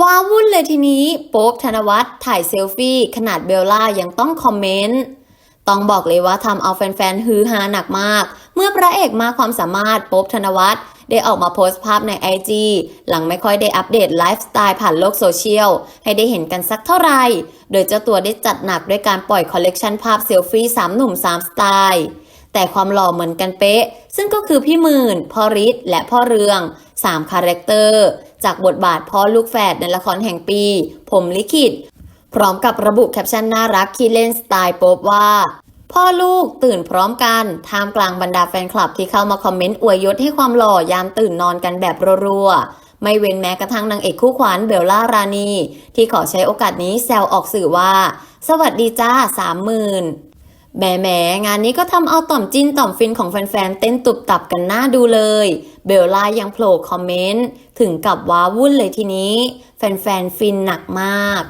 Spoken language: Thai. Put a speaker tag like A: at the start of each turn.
A: ว้าวุ่นเลยทีนี้ โป๊บธนวัฒน์ถ่ายเซลฟี่ ขนาดเบลล่ายังต้องคอมเมนต์ ต้องบอกเลยว่าทำเอาแฟนๆฮือฮาหนักมาก เมื่อพระเอกมาความสามารถโป๊บธนวัฒน์ได้ออกมาโพสต์ภาพใน IG หลังไม่ค่อยได้อัปเดตไลฟ์สไตล์ผ่านโลกโซเชียล ให้ได้เห็นกันสักเท่าไหร่ โดยเจ้าตัวได้จัดหนักด้วยการปล่อยคอลเลกชันภาพเซลฟี่3หนุ่ม3สไตล์แต่ความหล่อเหมือนกันเป๊ะ ซึ่งก็คือพี่หมื่น พ่อฤทธิ์และพ่อเรือง 3 คาแรคเตอร์ จากบทบาทพ่อลูกแฝดในละครแห่งปี ผมลิขิต พร้อมกับระบุแคปชั่นน่ารักคีเล่นสไตล์โป๊บว่า พ่อลูกตื่นพร้อมกันท่ามกลางบรรดาแฟนคลับที่เข้ามาคอมเมนต์อวยยศให้ความหล่อยามตื่นนอนกันแบบรัวๆไม่เว้นแม้กระทั่งนางเอกคู่ขวัญเบลล่ารานีที่ขอใช้โอกาสนี้แซวออกสื่อว่า สวัสดีจ้าสามหมื่น แหมแหมงานนี้ก็ทำเอาต่อมจินต่อมฟินของแฟนๆ เต้นตุบตับกันหน้าดูเลย เบลล่ายังโผล่คอมเมนต์ ถึงกับว้าวุ่นเลยทีนี้ แฟนๆ ฟินหนักมาก